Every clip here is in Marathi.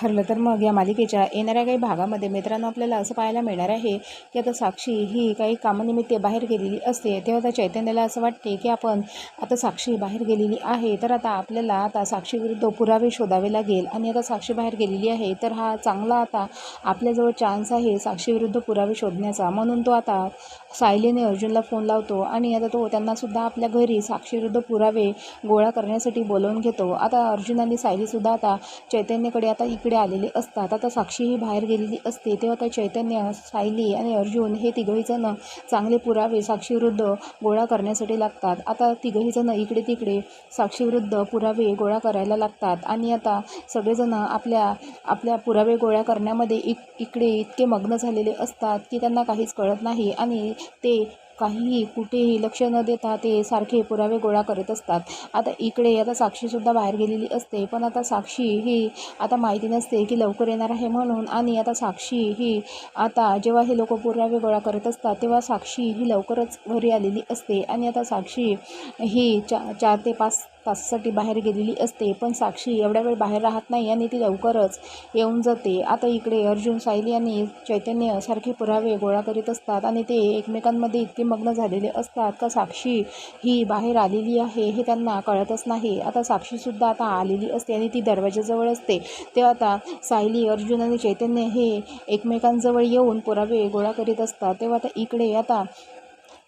ठरलं तर मग या मालिकेच्या येणाऱ्या काही भागामध्ये मित्रांनो आपल्याला असं पाहायला मिळणार आहे की आता साक्षी ही काही कामानिमित्त बाहेर गेलेली असते. तेव्हा त्या चैतन्याला असं वाटते की आपण आता साक्षी बाहेर गेलेली आहे. तर आता आपल्याला आता साक्षीविरुद्ध पुरावे शोधावे लागेल. आणि आता साक्षी बाहेर गेलेली आहे तर हा चांगला आता आपल्याजवळ चान्स आहे साक्षीविरुद्ध पुरावे शोधण्याचा. म्हणून तो आता सायलीने अर्जुनला फोन लावतो आणि आता तो त्यांनासुद्धा आपल्या घरी साक्षीविरुद्ध पुरावे गोळा करण्यासाठी बोलवून घेतो. आता अर्जुन आणि सायलीसुद्धा आता चैतन्यकडे आता इकडे आलेले असतात. आता साक्षी ही बाहेर गेलेली असते. तेव्हा आता चैतन्य सायली आणि अर्जुन हे तिघही जण चांगले पुरावे साक्षीविरुद्ध गोळा करण्यासाठी लागतात. आता तिघही जण इकडे तिकडे साक्षीविरुद्ध पुरावे गोळा करायला लागतात. आणि आता सगळेजणं आपल्या आपल्या पुरावे गोळा करण्यामध्ये इक इकडे इतके मग्न झालेले असतात की त्यांना काहीच कळत नाही. आणि ते काहीही कुठेही लक्ष न देता ते सारखे पुरावे गोळा करत असतात. आता इकडे आता साक्षीसुद्धा बाहेर गेलेली असते. पण आता साक्षी ही आता माहिती नसते की लवकर येणार आहे म्हणून. आणि आता साक्षी ही आता जेव्हा हे लोक पुरावे गोळा करत असतात तेव्हा साक्षी ही लवकरच घरी आलेली असते. आणि आता साक्षी ही चा चार ते पाच तासासाठी बाहेर गेलेली असते. पण साक्षी एवढ्या वेळ बाहेर राहत नाही आणि ती लवकरच येऊन जाते. आता इकडे अर्जुन सायली आणि चैतन्य सारखे पुरावे गोळा करीत असतात. आणि ते एकमेकांमध्ये इतके मग्न झालेले असतात. का साक्षी ही बाहेर आलेली आहे हे त्यांना कळतच नाही. आता साक्षीसुद्धा आता आलेली असते आणि ती दरवाजाजवळ असते. तेव्हा आता सायली अर्जुन आणि चैतन्य हे एकमेकांजवळ येऊन पुरावे गोळा करीत असतात. तेव्हा आता इकडे आता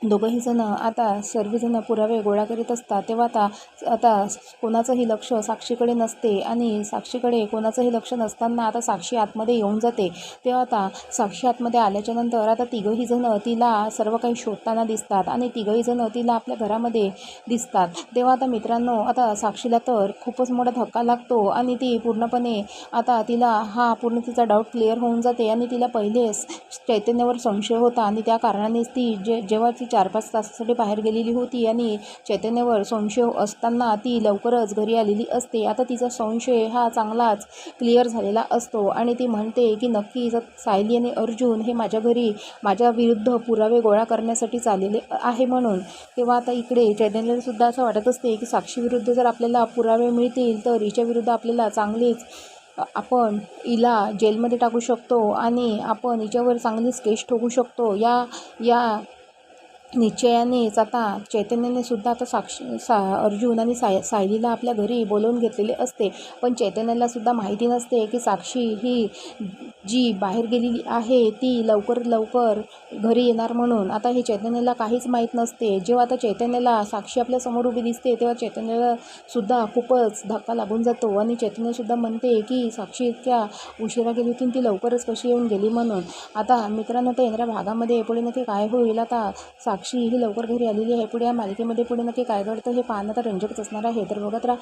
दोघंही जण आता सर्वजण पुरावे गोळा करीत असतात. तेव्हा आता आता कोणाचंही लक्ष साक्षीकडे नसते आणि साक्षीकडे कोणाचंही लक्ष नसताना आता साक्षी आतमध्ये येऊन जाते. तेव्हा आता साक्षी आतमध्ये आल्याच्यानंतर आता तिघंही जण तिला सर्व काही शोधताना दिसतात आणि तिघंही जण तिला आपल्या घरामध्ये दिसतात. तेव्हा आता मित्रांनो आता साक्षीला तर खूपच मोठा धक्का लागतो आणि ती पूर्णपणे आता तिला हा पूर्ण तिचा डाऊट क्लिअर होऊन जाते आणि तिला पहिलेच चैतन्यावर संशय होता आणि त्या कारणानेच ती जे जेव्हा ती चार पाच तासासाठी बाहेर गेलेली होती आणि चैतन्यावर संशय असताना ती लवकरच घरी आलेली असते. आता तिचा संशय हा चांगलाच क्लिअर झालेला असतो आणि ती म्हणते की नक्की सायली आणि अर्जुन हे माझ्या घरी माझ्या विरुद्ध पुरावे गोळा करण्यासाठी चाललेले आहे म्हणून. तेव्हा आता इकडे चैतन्यालासुद्धा असं वाटत असते की साक्षीविरुद्ध जर आपल्याला पुरावे मिळतील तर हिच्या विरुद्ध आपल्याला चांगलीच आपण हिला जेलमध्ये टाकू शकतो आणि आपण हिच्यावर चांगलीच केस ठोकू शकतो. या या निश्चयानेच आता चैतन्याने सुद्धा आता साक्षी सा अर्जुन आणि साय सायलीला आपल्या घरी बोलवून घेतलेले असते. पण चैतन्याला सुद्धा माहिती नसते की साक्षी ही जी बाहेर गेलेली आहे ती लवकर लवकर घरी येणार म्हणून. आता हे चैतन्याला काहीच माहीत नसते. जेव्हा आता चैतन्याला साक्षी आपल्यासमोर उभी दिसते तेव्हा चैतन्याला सुद्धा खूपच धक्का लागून जातो आणि चैतन्यसुद्धा म्हणते की साक्षी इतक्या उशिरा गेली होती ती लवकरच कशी येऊन गेली म्हणून. आता मित्रांनो तर येणाऱ्या भागामध्ये पुढे नक्की काय होईल? आता साक्षी ही लवकर घरी आलेली आहे. पुढे या मालिकेमध्ये पुढे नक्की काय घडतं हे पाहणं तर रंजकच असणार आहे. तर बघत राहा.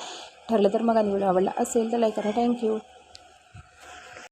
ठरलं तर मग आणि आवडला असेल तर लाईक करा. थँक्यू